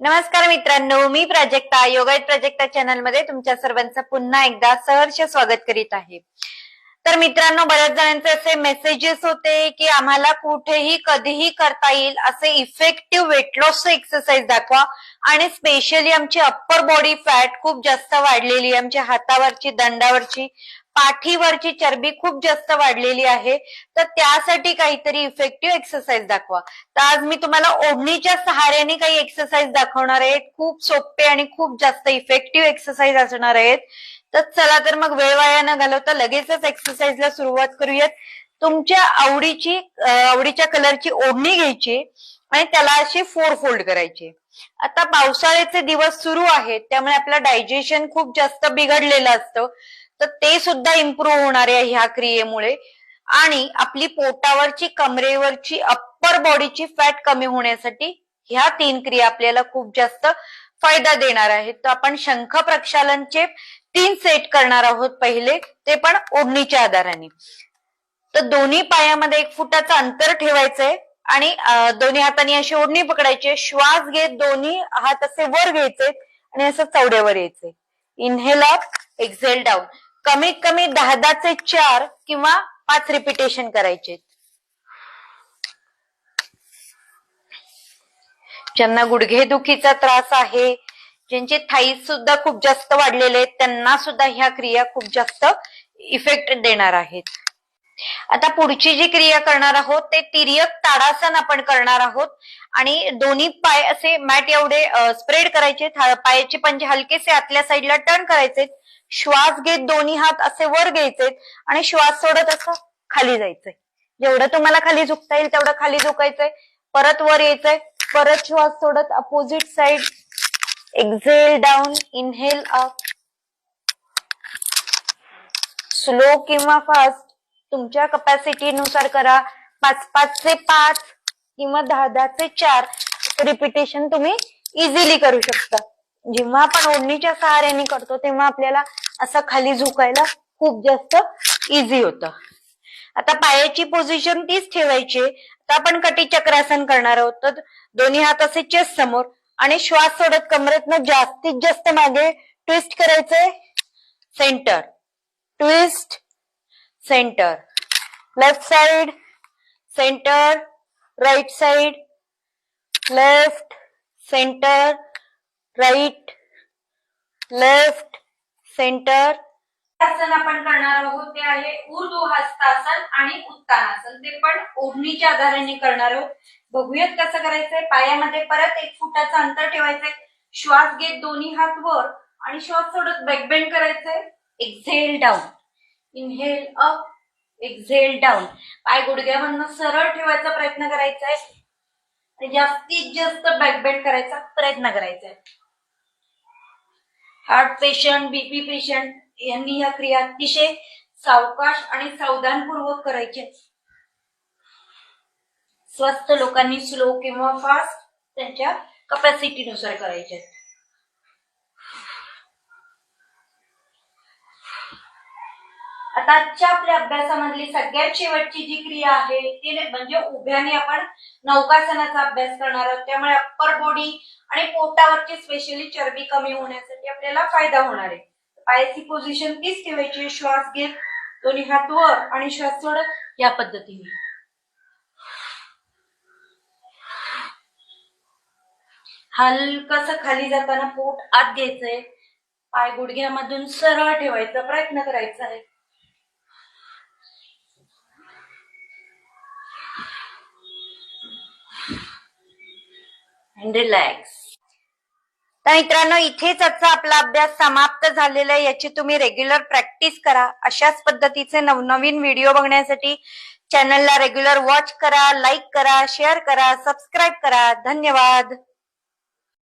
नमस्कार मित्रांनो मी प्राजक्ता योगायत प्राजक्ता चॅनलमध्ये तुमच्या सर्वांचं पुन्हा एकदा सहर्ष स्वागत करीत आहे. तर मित्रांनो बऱ्याच जणांचे असे मेसेजेस होते की आम्हाला कुठेही कधीही करता येईल असे इफेक्टिव्ह वेट लॉस एक्सरसाइज दाखवा. आणि स्पेशली आमची अप्पर बॉडी फॅट खूप जास्त वाढलेली आहे. आमच्या हातावरची दंडावरची पाठीवरची चरबी खूप जास्त वाढलेली आहे. तर त्यासाठी काहीतरी इफेक्टिव्ह एक्सरसाइज दाखवा. तर आज मी तुम्हाला ओढणीच्या सहाऱ्याने काही एक्सरसाइज दाखवणार आहेत. खूप सोपे आणि खूप जास्त इफेक्टिव्ह एक्सरसाइज असणार आहेत. तर चला तर मग वेळ वाया न घालवता लगेचच एक्सरसाइजला सुरुवात करूयात. तुमच्या आवडीची आवडीच्या कलरची ओढणी घ्यायची आणि त्याला अशी फोर फोल्ड करायची. आता पावसाळ्याचे दिवस सुरू आहेत त्यामुळे आपलं डायजेशन खूप जास्त बिघडलेलं असतं. तर ते सुद्धा इम्प्रूव्ह होणार आहे ह्या क्रियेमुळे. आणि आपली पोटावरची कमरेवरची अप्पर बॉडीची फॅट कमी होण्यासाठी ह्या तीन क्रिया आपल्याला खूप जास्त फायदा देणार आहेत. तर आपण शंख प्रक्षालनचे तीन सेट करणार आहोत पहिले ते पण ओढणीच्या आधाराने. तर दोन्ही पायामध्ये एक फुटाचं अंतर ठेवायचंय आणि दोन्ही हाताने अशी ओढणी पकडायची श्वास घेत दोन्ही हात असे वर घ्यायचे आणि असं चवड्यावर यायचे. इनहेल अप एक्झेल डाऊन कमीत कमी दहा दहाचे चार किंवा पाच रिपिटेशन करायचे. ज्यांना गुडघेदुखीचा त्रास आहे ज्यांचे थाईज सुद्धा खूप जास्त वाढलेले आहेत त्यांना सुद्धा ह्या क्रिया खूप जास्त इफेक्ट देणार आहेत. आता पुढची जी क्रिया करणार आहोत ते तिर्यक ताडासन आपण करणार आहोत. आणि दोन्ही पाय असे मॅट एवढे स्प्रेड करायचे पायाचे पंजे हलकेसे आतल्या साईडला टर्न करायचे. श्वास घेत दोन्ही हात असे वर घ्यायचे आणि श्वास सोडत असं खाली जायचंय जेवढं तुम्हाला खाली झुकता येईल तेवढं खाली झुकायचंय. परत वर यायचंय. परत श्वास सोडत opposite side exhale down inhale up slow किंवा फास्ट तुमच्या कपॅसिटीनुसार करा. पाच पाचचे पाच किंवा दहा दहाचे चार. रिपिटेशन तुम्ही इझिली करू शकता. जेव्हा आपण ओढणीच्या सहाऱ्याने करतो तेव्हा आपल्याला असं खाली झुकायला खूप जास्त इझी होतं. आता पायाची पोझिशन तीच ठेवायची आता आपण कटी चक्रासन करणार आहोत. तर दोन्ही हात असे चेस्ट समोर. आणि श्वास सोडत कमरेतनं जास्तीत जास्त मागे ट्विस्ट करायचंय. Centre twist centre left side centre right side left centre right left centre आसन आपण करणार आहोत ते आहे ऊर्ध्व हस्तासन आणि उत्तानासन. ते पण ओढणीच्या आधाराने करणार आहोत. बघूयात कसं करायचंय. पायामध्ये परत एक फुटाचं अंतर ठेवायचंय. श्वास घेत दोन्ही हात वर आणि श्वास सोडत बॅकबेंड करायचंय. Exhale down inhale up exhale down पाय गुडघ्यामधनं सरळ ठेवायचा प्रयत्न करायचा आहे जास्तीत जास्त बॅकबेंड करायचा प्रयत्न करायचा आहे हार्ट पेशंट बीपी पेशंट यांनी या क्रिया अतिशय सावकाश आणि सावधानपूर्वक करायचे स्वस्त लोकांनी स्लो किंवा फास्ट त्यांच्या कपॅसिटीनुसार करायचे आता आजच्या आपल्या अभ्यासामधली सगळ्यात शेवटची जी क्रिया आहे ती म्हणजे उभ्याने आपण नौकासनाचा अभ्यास करणार आहोत. त्यामुळे अप्पर बॉडी आणि पोटावरची स्पेशली चरबी कमी होण्यासाठी आपल्याला फायदा होणार आहे. पायाची पोझिशन तीच ठेवायची श्वास घेत दोन्ही हात वर आणि श्वास सोडत या पद्धतीने. हलकस खाली जाताना पोट आत घ्यायचंय. पाय गुडघ्यामधून सरळ ठेवायचा प्रयत्न करायचा आहे. रिलॅक्स तर मित्रांनो इथेच आजचा आपला अभ्यास समाप्त झालेला आहे. याची तुम्ही रेग्युलर प्रॅक्टिस करा. अशाच पद्धतीचे नवनवीन व्हिडिओ बघण्यासाठी चॅनलला रेग्युलर वॉच करा लाईक करा शेअर करा सबस्क्राईब करा. धन्यवाद.